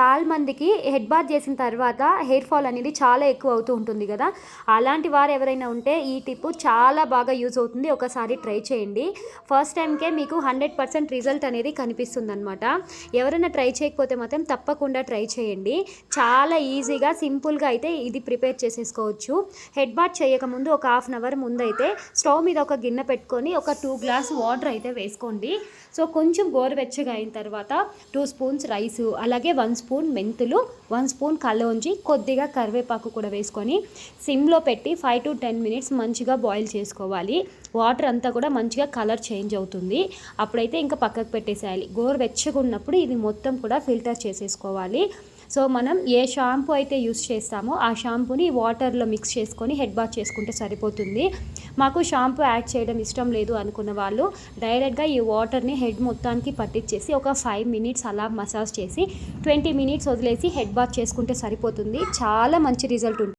చాలా మందికి head bath చేసిన తర్వాత హెయిర్ ఫాల్ అనేది చాలా ఎక్కువ అవుతూ ఉంటుంది కదా. అలాంటి వారు ఎవరైనా ఉంటే ఈ టిప్ చాలా బాగా యూజ్ అవుతుంది. ఒకసారి ట్రై చేయండి. ఫస్ట్ టైంకే మీకు హండ్రెడ్ పర్సెంట్ రిజల్ట్ అనేది కనిపిస్తుంది అనమాట ఎవరైనా ట్రై చేయకపోతే మాత్రం తప్పకుండా ట్రై చేయండి. చాలా ఈజీగా సింపుల్గా అయితే ఇది ప్రిపేర్ చేసేసుకోవచ్చు. హెడ్ బాత్ చేయకముందు ఒక హాఫ్ అన్ అవర్ ముందు అయితే స్టవ్ మీద ఒక గిన్నె పెట్టుకొని ఒక టూ గ్లాస్ వాటర్ అయితే వేసుకోండి. సో కొంచెం గోరువెచ్చగా అయిన తర్వాత టూ స్పూన్స్ రైస్ అలాగే వన్ స్పూన్ మెంతులు వన్ స్పూన్ కలోంజి కొద్దిగా కరివేపాకు కూడా వేసుకొని సిమ్లో పెట్టి ఫైవ్ టు టెన్ మినిట్స్ మంచిగా బాయిల్ చేసుకోవాలి. వాటర్ అంతా కూడా మంచిగా కలర్ చేంజ్ అవుతుంది. అప్పుడైతే ఇంకా పక్కకు పెట్టేసేయాలి. గోరు వెచ్చగా ఉన్నప్పుడు ఇది మొత్తం కూడా ఫిల్టర్ చేసేసుకోవాలి. సో మనం ఏ షాంపూ అయితే యూస్ చేస్తామో ఆ షాంపూని వాటర్లో మిక్స్ చేసుకొని హెడ్ బాత్ చేసుకుంటే సరిపోతుంది. మాకు షాంపూ యాడ్ చేయడం ఇష్టం లేదు అనుకున్న వాళ్ళు డైరెక్ట్గా ఈ వాటర్ని హెడ్ మొత్తానికి పట్టించేసి ఒక ఫైవ్ మినిట్స్ అలా మసాజ్ చేసి ట్వంటీ మినిట్స్ వదిలేసి హెడ్ బాత్ చేసుకుంటే సరిపోతుంది. చాలా మంచి రిజల్ట్ ఉంటుంది.